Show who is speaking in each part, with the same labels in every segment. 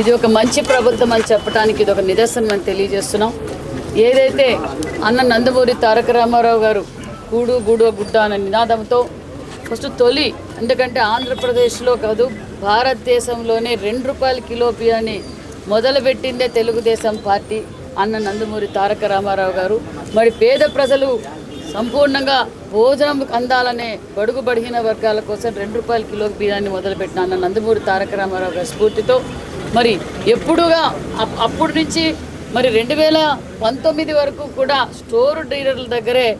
Speaker 1: ఇది ఒక మంచి ప్రభుత్వం అని చెప్పడానికి ఇది ఒక నిదర్శనం అని తెలియజేస్తున్నాం. ఏదైతే అన్న నందమూరి తారక రామారావు గారు గూడు గూడు గుడ్డ అనే నినాదంతో ఫస్ట్ తొలి ఎందుకంటే ఆంధ్రప్రదేశ్లో కాదు భారతదేశంలోనే రెండు రూపాయల కిలో బియ్యాన్ని మొదలుపెట్టిందే తెలుగుదేశం పార్టీ అన్న నందమూరి తారక రామారావు గారు. మరి పేద ప్రజలు సంపూర్ణంగా భోజనం అందాలనే బడుగు బడిగిన వర్గాల కోసం రెండు రూపాయల కిలో బియ్యాన్ని మొదలుపెట్టిన అన్న నందమూరి తారక రామారావు గారి స్ఫూర్తితో మరి ఎప్పుడుగా అప్- అప్పటి నుంచి మరి రెండు వేల పంతొమ్మిది వరకు కూడా స్టోర్ డీలర్ల దగ్గరే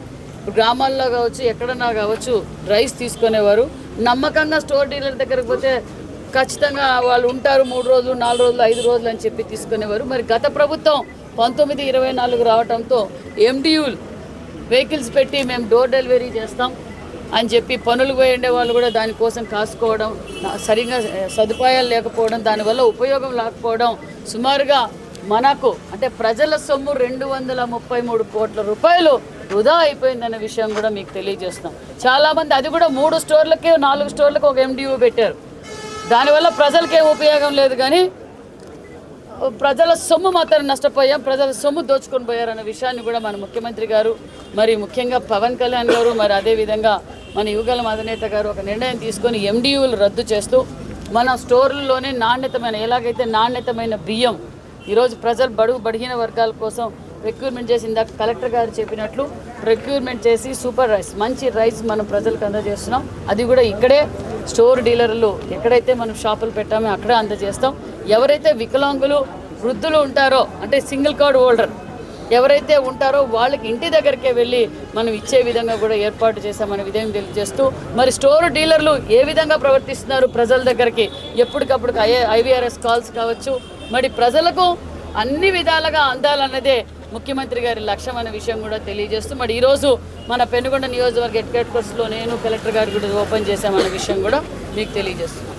Speaker 1: గ్రామాల్లో కావచ్చు ఎక్కడన్నా కావచ్చు రైస్ తీసుకునేవారు. నమ్మకంగా స్టోర్ డీలర్ దగ్గరకు పోతే ఖచ్చితంగా వాళ్ళు ఉంటారు మూడు రోజులు నాలుగు రోజులు ఐదు రోజులు అని చెప్పి తీసుకునేవారు. మరి గత ప్రభుత్వం పంతొమ్మిది ఇరవై నాలుగు రావడంతో ఎండియూలు వెహికల్స్ పెట్టి మేము డోర్ డెలివరీ చేస్తాం. అని చెప్పి పనులు పోయిండే వాళ్ళు కూడా దానికోసం కాసుకోవడం సరిగ్గా సరిగా సదుపాయాలు లేకపోవడం దానివల్ల ఉపయోగం లేకపోవడం సుమారుగా మనకు అంటే ప్రజల సొమ్ము రెండు వందల ముప్పై మూడు కోట్ల రూపాయలు వృధా అయిపోయిందనే విషయం కూడా మీకు తెలియజేస్తాం చాలామంది అది కూడా మూడు స్టోర్లకి నాలుగు స్టోర్లకు ఒక ఎండియూ పెట్టారు. దానివల్ల ప్రజలకేం ఉపయోగం లేదు కానీ ప్రజల సొమ్ము మాత్రం నష్టపోయాం ప్రజల సొమ్ము దోచుకొని పోయారన్న విషయాన్ని కూడా మన ముఖ్యమంత్రి గారు మరి ముఖ్యంగా పవన్ కళ్యాణ్ గారు మరి అదేవిధంగా మన యుగల అధినేత గారు ఒక నిర్ణయం తీసుకొని ఎండియూలు రద్దు చేస్తూ మన స్టోర్లలోనే నాణ్యతమైన ఎలాగైతే నాణ్యతమైన బియ్యం ఈరోజు ప్రజలు బడుగు బడిగిన వర్గాల కోసం రిక్రూట్మెంట్ చేసి ఇందాక కలెక్టర్ గారు చెప్పినట్లు రిక్రూట్మెంట్ చేసి సూపర్ రైస్ మంచి రైస్ మనం ప్రజలకు అందజేస్తున్నాం. అది కూడా ఇక్కడే స్టోర్ డీలర్లు ఎక్కడైతే మనం షాపులు పెట్టామో అక్కడే అందజేస్తాం. ఎవరైతే వికలాంగులు వృద్ధులు ఉంటారో అంటే సింగిల్ కార్డ్ హోల్డర్ ఎవరైతే ఉంటారో వాళ్ళకి ఇంటి దగ్గరికే వెళ్ళి మనం ఇచ్చే విధంగా కూడా ఏర్పాటు చేశామనే విధంగా తెలియజేస్తూ మరి స్టోర్ డీలర్లు ఏ విధంగా ప్రవర్తిస్తున్నారు ప్రజల దగ్గరికి? ఎప్పటికప్పుడు ఐఏ ఐవీఆర్ఎస్ కాల్స్ కావచ్చు. మరి ప్రజలకు అన్ని విధాలుగా అందాలన్నదే ముఖ్యమంత్రి గారి లక్ష్యం అనే విషయం కూడా తెలియజేస్తూ మరి ఈరోజు మన పెనుగొండ నియోజకవర్గ హెడ్ క్వార్టర్స్లో నేను కలెక్టర్ గారు కూడా ఓపెన్ చేశామన్న విషయం కూడా మీకు తెలియజేస్తున్నాను